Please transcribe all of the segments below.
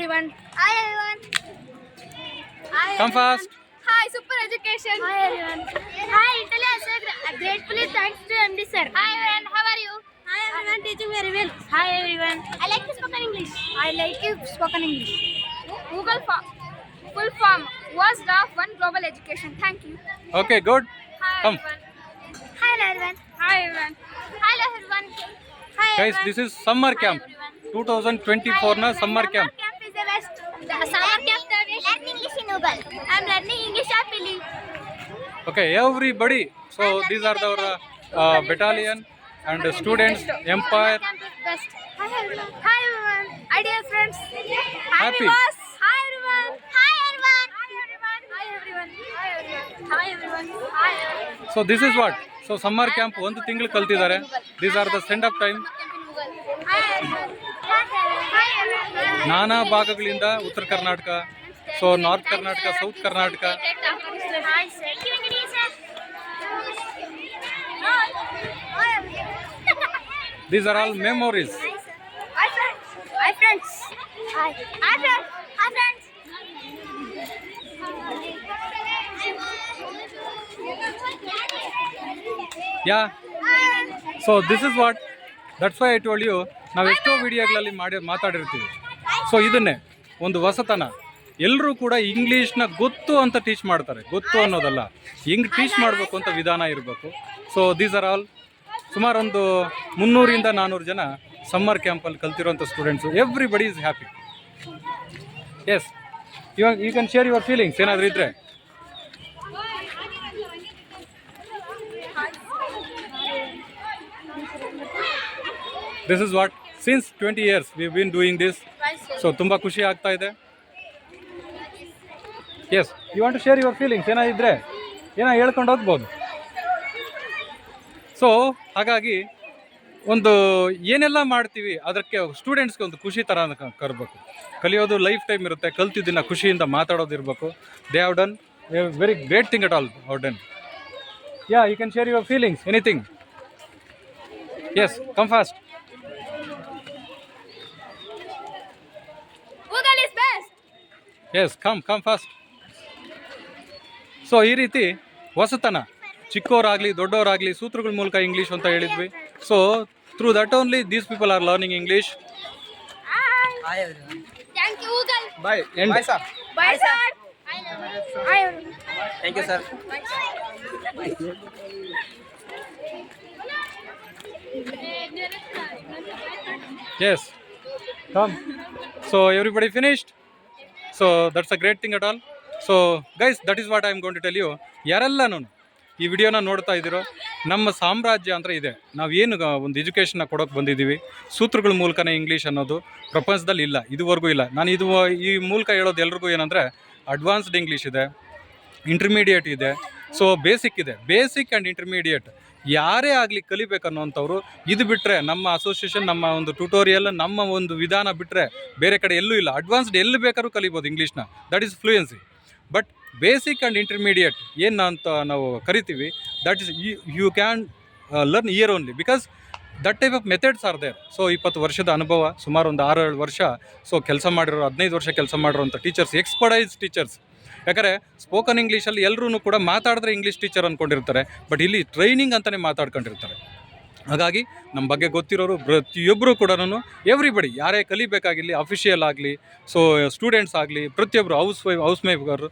everyone. Hi everyone. Hi. Come fast. Hi, super education. Hi everyone. Hi, Italy. I say gra- gratefully thanks to MD sir. Hi everyone. How are you? Hi everyone. Teaching very well. Hi everyone. I like to spoken English. I like to spoken English. Google form, full form was the one global education. Thank you. Okay, good. Hi Come. everyone. Hi everyone. Hi everyone. Hello everyone. Hi Guys, this is summer camp. 2024 ನ summer camp. Okay everybody so these are the our battalion and students empire happy so this is what so summer camp ಒಂದು ತಿಂಗಳು ಕಲ್ತಿದ್ದಾರೆ these are the send off time ನಾನಾ ಭಾಗಗಳಿಂದ ಉತ್ತರ Karnataka so north Karnataka south Karnataka Hi sir. These are all memories Hi friends. Hi friends. Hi. Hi friends. Hi friends. Yeah so this is what that's why I told you ನಾವು ಎಷ್ಟೋ ವಿಡಿಯೋಗಳಲ್ಲಿ ಮಾಡಿ ಮಾತಾಡಿರ್ತೀವಿ. So ಇದನ್ನೇ ಒಂದು ಹೊಸತನ. ಎಲ್ಲರೂ ಕೂಡ ಇಂಗ್ಲೀಷ್ನ ಗೊತ್ತು ಅಂತ ಟೀಚ್ ಮಾಡ್ತಾರೆ. ಗೊತ್ತು ಅನ್ನೋದಲ್ಲ. ಹಿಂಗೆ ಟೀಚ್ ಮಾಡಬೇಕು ಅಂತ ವಿಧಾನ ಇರಬೇಕು. ಸೊ ದೀಸ್ ಆರ್ ಆಲ್ ಸುಮಾರೊಂದು ಮುನ್ನೂರಿಂದ ನಾನ್ನೂರು ಜನ ಸಮ್ಮರ್ ಕ್ಯಾಂಪಲ್ಲಿ ಕಲ್ತಿರೋಂಥ students everybody is happy yes ಇವಾಗ you can share your feelings ಏನಾದರೂ ಇದ್ದರೆ this is what since twenty years we been doing this so ತುಂಬ ಖುಷಿ ಆಗ್ತಾ ಇದೆ. Yes you want to share your feelings ಏನಾದಿದ್ರೆ ಏನೋ ಹೇಳ್ಕೊಂಡು ಹೋಗ್ಬೋದು. ಸೊ ಹಾಗಾಗಿ ಒಂದು ಏನೆಲ್ಲ ಮಾಡ್ತೀವಿ, ಅದಕ್ಕೆ ಸ್ಟೂಡೆಂಟ್ಸ್ಗೆ ಒಂದು ಖುಷಿ ಥರ ಕರಬೇಕು. ಕಲಿಯೋದು ಲೈಫ್ ಟೈಮ್ ಇರುತ್ತೆ ಕಲ್ತಿದ್ದನ್ನ ಖುಷಿಯಿಂದ ಮಾತಾಡೋದು ಇರಬೇಕು. They have done very great thing at all have done yeah you can share your feelings anything yes come fast yes come come fast so ಈ ರೀತಿ ಹೊಸತನ ಚಿಕ್ಕವರಾಗಲಿ ದೊಡ್ಡವರಾಗಲಿ ಸೂತ್ರಗಳ ಮೂಲಕ ಇಂಗ್ಲೀಷ್ ಅಂತ ಹೇಳಿದ್ವಿ so through that only these people are learning English Hi everyone. Thank you Google. Bye and Bye sir. Hi everyone. Hi everyone. Thank you, sir. Yes come so everybody finished so that's a great thing at all so guys that is what I am going to tell you ಯಾರೆಲ್ಲನೂ ಈ ವಿಡಿಯೋನ ನೋಡ್ತಾ ಇದ್ದೀರೋ, ನಮ್ಮ ಸಾಮ್ರಾಜ್ಯ ಅಂತ ಇದೆ. ನಾವು ಏನು ಒಂದು ಎಜುಕೇಷನ್ನ ಕೊಡೋಕೆ ಬಂದಿದ್ದೀವಿ, ಸೂತ್ರಗಳ ಮೂಲಕನೇ ಇಂಗ್ಲೀಷ್ ಅನ್ನೋದು ಪ್ರಪಂಚದಲ್ಲಿ ಇಲ್ಲ, ಇದುವರೆಗೂ ಇಲ್ಲ. ನಾನು ಇದು ಈ ಮೂಲಕ ಹೇಳೋದು ಎಲ್ರಿಗೂ ಏನಂದರೆ ಅಡ್ವಾನ್ಸ್ಡ್ ಇಂಗ್ಲೀಷ್ ಇದೆ ಇಂಟರ್ಮೀಡಿಯೇಟ್ ಇದೆ ಸೊ ಬೇಸಿಕ್ ಇದೆ. ಬೇಸಿಕ್ ಆ್ಯಂಡ್ ಇಂಟರ್ಮೀಡಿಯೇಟ್ ಯಾರೇ ಆಗಲಿ ಕಲಿಬೇಕನ್ನುವಂಥವ್ರು ಇದು ಬಿಟ್ಟರೆ ನಮ್ಮ ಅಸೋಸಿಯೇಷನ್ ನಮ್ಮ ಒಂದು ಟ್ಯೂಟೋರಿಯಲ್ ನಮ್ಮ ಒಂದು ವಿಧಾನ ಬಿಟ್ಟರೆ ಬೇರೆ ಕಡೆ ಎಲ್ಲೂ ಇಲ್ಲ. ಅಡ್ವಾನ್ಸ್ಡ್ ಎಲ್ಲಿ ಬೇಕಾದ್ರೂ ಕಲಿಬೋದು ಇಂಗ್ಲೀಷ್ನ that is fluency but basic and intermediate ಏನು ಅಂತ ನಾವು ಕರಿತೀವಿ that is you can learn here only because that type of methods are there so ಇಪ್ಪತ್ತು ವರ್ಷದ ಅನುಭವ, ಸುಮಾರು ಒಂದು ಆರು ಏಳು ವರ್ಷ. ಸೊ ಕೆಲಸ ಮಾಡಿರೋ ಹದಿನೈದು ವರ್ಷ ಕೆಲಸ ಮಾಡಿರೋಂಥ ಟೀಚರ್ಸ್ ಎಕ್ಸ್ಪರ್ಟೈಸ್ ಟೀಚರ್ಸ್ ಯಾಕಂದರೆ ಸ್ಪೋಕನ್ ಇಂಗ್ಲೀಷಲ್ಲಿ ಎಲ್ಲರೂ ಕೂಡ ಮಾತಾಡಿದ್ರೆ ಇಂಗ್ಲೀಷ್ ಟೀಚರ್ ಅಂದ್ಕೊಂಡಿರ್ತಾರೆ ಬಟ್ ಇಲ್ಲಿ ಟ್ರೈನಿಂಗ್ ಅಂತಲೇ ಮಾತಾಡ್ಕೊಂಡಿರ್ತಾರೆ. ಹಾಗಾಗಿ ನಮ್ಮ ಬಗ್ಗೆ ಗೊತ್ತಿರೋರು ಪ್ರತಿಯೊಬ್ಬರು ಕೂಡ ಎವ್ರಿಬಡಿ ಯಾರೇ ಕಲಿಬೇಕಾಗಿರಲಿ ಅಫಿಷಿಯಲ್ ಆಗಲಿ ಸೊ ಸ್ಟೂಡೆಂಟ್ಸ್ ಆಗಲಿ ಪ್ರತಿಯೊಬ್ಬರು house wife house maker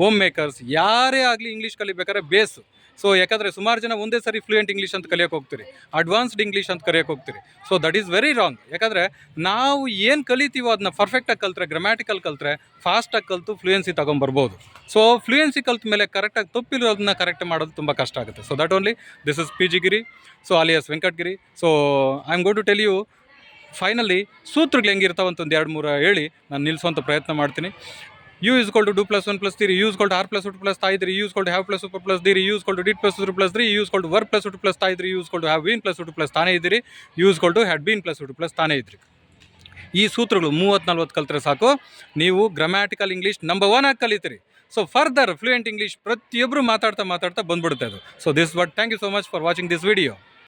home makers ಯಾರೇ ಆಗಲಿ ಇಂಗ್ಲೀಷ್ ಕಲಿಬೇಕಾದ್ರೆ ಬೇಸ್ ಸೊ ಯಾಕಂದರೆ ಸುಮಾರು ಜನ ಒಂದೇ ಸರಿ ಫ್ಲೂಯೆಂಟ್ ಇಂಗ್ಲೀಷ್ ಅಂತ ಕಲಿಯೋಕೆ ಹೋಗ್ತೀರಿ. ಅಡ್ವಾನ್ಸ್ಡ್ ಇಂಗ್ಲೀಷ್ ಅಂತ ಕಲಿಯೋಕೆ ಹೋಗ್ತೀರಿ. So that is very wrong ಯಾಕಂದರೆ ನಾವು ಏನು ಕಲಿತೀವೋ ಅದನ್ನ ಪರ್ಫೆಕ್ಟಾಗಿ ಕಲ್ತ್ರೆ ಗ್ರಾಮ್ಯಾಟಿಕಲ್ ಕಲ್ತ್ರೆ ಫಾಸ್ಟಾಗಿ ಕಲಿತು ಫ್ಲೂಯೆನ್ಸಿ ತೊಗೊಂಬರ್ಬೋದು. ಸೊ ಫ್ಲೂಯೆನ್ಸಿ ಕಲ್ತ ಮೇಲೆ ಕರೆಕ್ಟಾಗಿ ತಪ್ಪಿರೋದನ್ನ ಕರೆಕ್ಟ್ ಮಾಡೋದು ತುಂಬ ಕಷ್ಟ ಆಗುತ್ತೆ. So that only this is P G Giri so alias Venkatagiri so I am go to tell you finally ಸೂತ್ರಗಳು ಹೆಂಗಿರ್ತಾವಂತ ಒಂದು ಎರಡು ಮೂರು ಹೇಳಿ. ನಾನು ನಿಲ್ಲಿಸುವಂಥ ಪ್ರಯತ್ನ ಮಾಡ್ತೀನಿ. You is goal to plus one plus three use goal to R plus two plus ತಾಯಿದ್ರಿ use goal to have plus two plus three use goal to ಡಿಟ್ plus two plus three use goal to var plus two plus ತಾಯಿದ್ರಿ use goal to have been plus two plus ತಾನೇ ಇದ್ದೀರಿ use goal to had been plus two plus ತಾನೇ ಇದ್ರಿ. ಈ ಸೂತ್ರಗಳು ಮೂವತ್ತು ನಲ್ವತ್ತು ಕಲಿತ್ರೆ ಸಾಕು. ನೀವು ಗ್ರಾಮ್ಯಾಟಿಕಲ್ ಇಂಗ್ಲೀಷ್ ನಂಬರ್ ಒನ್ ಆಗಿ ಕಲಿತೀರಿ. ಸೊ ಫರ್ದರ್ ಫ್ಲೂಯೆಂಟ್ ಇಂಗ್ಲೀಷ್ ಪ್ರತಿಯೊಬ್ಬರು ಮಾತಾಡ್ತಾ ಮಾತಾಡ್ತಾ ಬಂದ್ಬಿಡುತ್ತೆ ಅದು. So this what thank you so much for watching this video